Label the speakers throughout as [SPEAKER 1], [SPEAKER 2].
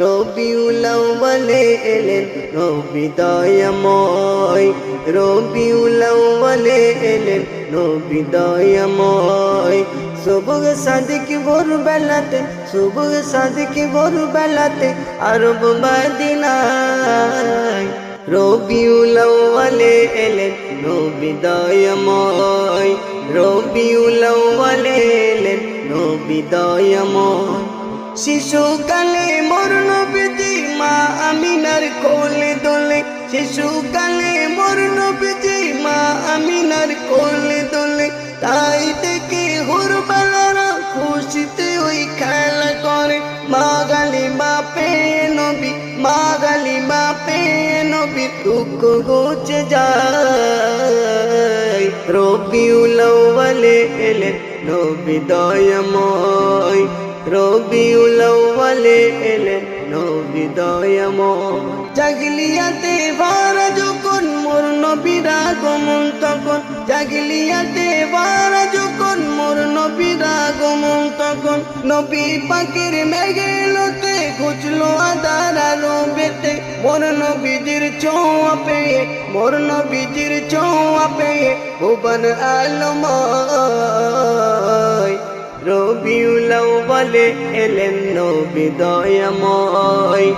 [SPEAKER 1] রবিউল আউয়ালে এলেন, নবী দয়াময়। রবিউল আউয়ালে এলেন, নবী দয়াময়। সুবহ সাদিক ভোর বেলাতে সুবহ সাদিক ভোর বেলাতে আরব মদিনায়। রবিউল আউয়ালে এলেন, নবী দয়াময়। রবিউল আউয়ালে এলেন, নবী দয়াময়। শিশুকালে মোর শিশুকালে মোর নবীজি, মা আমিনার কোলে দোলে। তাই থেকে হুরবালারা খুশিতে ওই খেলা করে। মা গালি বাপে নবী, মা গালি বাপে নবী, দুঃখ গোছে যায়। রবিউল আউয়ালে এলেন নবী দয়াময়। রবিউল আউয়ালে এলেন নবী দয়াময়। জাগলিয়াতে ভারা যখন মোর নবীর আগমন, তখন জাগলিয়াতে ভারা যখন মোর নবীর আগমন, তখন নবী পাখির মেঘেলতে খুঁজলো আদার আলো বেতে মোর নবীজির ছোঁয়া পেয়ে, মোর নবীজির ছোঁয়া পেয়ে, ভুবন আলময় আউয়ালে এলেন নবী দয়াময়।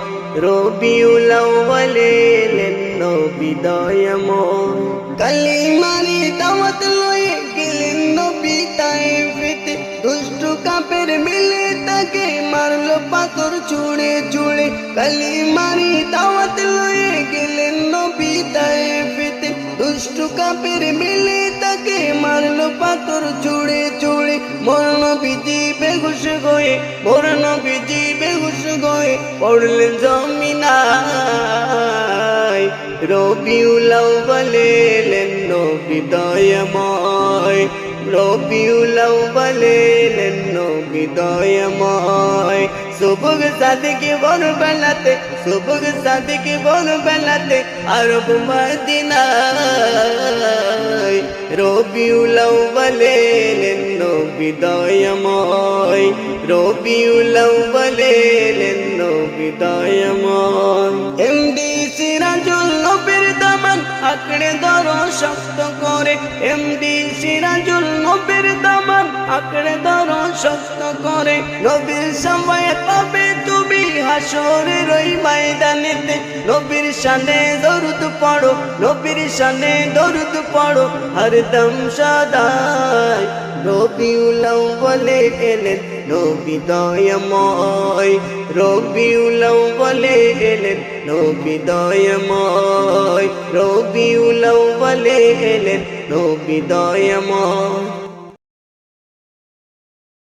[SPEAKER 1] রবিউল আউয়ালে এলেন নবী দয়াময়। কালিমারি দাওয়াত লয়ে গেলেন নবী তাইফিতে দুষ্টু কাপের মিলে তাকে মারলো পাথর ছুঁড়ে ছুঁড়ে। কালিমারি দাওয়াত লয়ে গেলেন নবী তাইফিতে দুষ্টু কাপের মিলে তাকে মারলো পাথর ছুঁড়ে। ছুঁড়ে মরণ বিজি বেহুশ গয়ে মরণ বিজি বেহুশ গয়ে পড়লেন জমিনায়। রবিউল এলেন নবী দয়াময়। রবিউল এলেন নবী দয়াময়। সুবহ সাদিকে বন বেলাতে সুবহ সাদিকে বন বেলাতে আরব মদিনায়। রবিউল আউয়ালে এলেন নবী দয়াময় রবিউল আউয়ালে এলেন নবী দয়াময় এমডি সিরাজুল নবীর দামান আঁকড়ে ধরো শক্ত করে। এমডি সিরাজুল নবীর দামান আঁকড়ে ধরো শক্ত করে। নবীর সময় পাবে তুমি হাসরের ওই ময়দানেতে। নবীর শানে দরুদ পড়ো, নবীর শানে দরুদ পড়ো, হরদম সদাই রবিউল বলে এলেন নবী দয়াময়। রবিউল বলে এলেন নবী দয়াময়। রবিউল বলে এলেন নবী দয়াময়।